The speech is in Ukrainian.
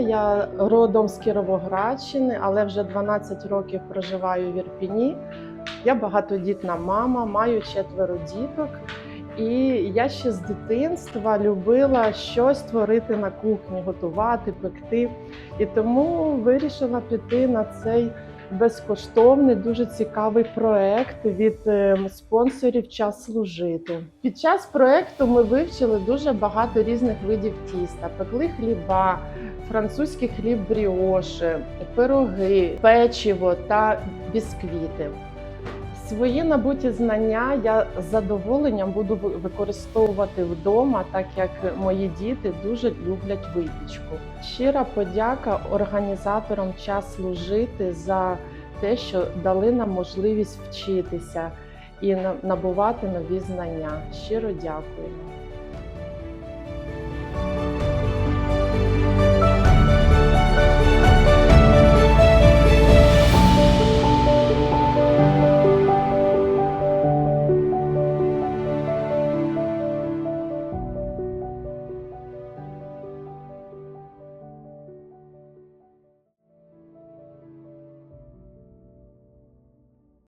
Я родом з Кіровоградщини, але вже 12 років проживаю в Ірпіні. Я багатодітна мама, маю четверо діток. І я ще з дитинства любила щось творити на кухні, готувати, пекти. І тому вирішила піти на цей безкоштовний, дуже цікавий проект від ем, спонсорів Час служити. Під час проекту ми вивчили дуже багато різних видів тіста, пекли хліба, французький хліб бріоши, пироги, печиво та бісквіти. Свої набуті знання я з задоволенням буду використовувати вдома, так як мої діти дуже люблять випічку. Щира подяка організаторам час служити за те, що дали нам можливість вчитися і набувати нові знання. Щиро дякую.